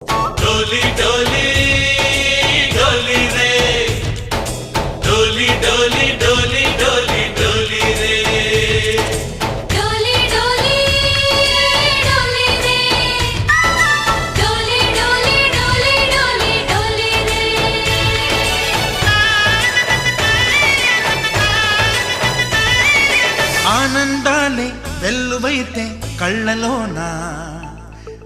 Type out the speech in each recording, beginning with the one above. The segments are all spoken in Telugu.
డోలి డోలి డోలి రే. డోలి డోలి డోలి డోలి డోలి రే. ఆనందాలే వెల్లువైతే కళ్ళలోనా?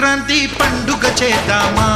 సంక్రాంతి పండుగ చేద్దామా?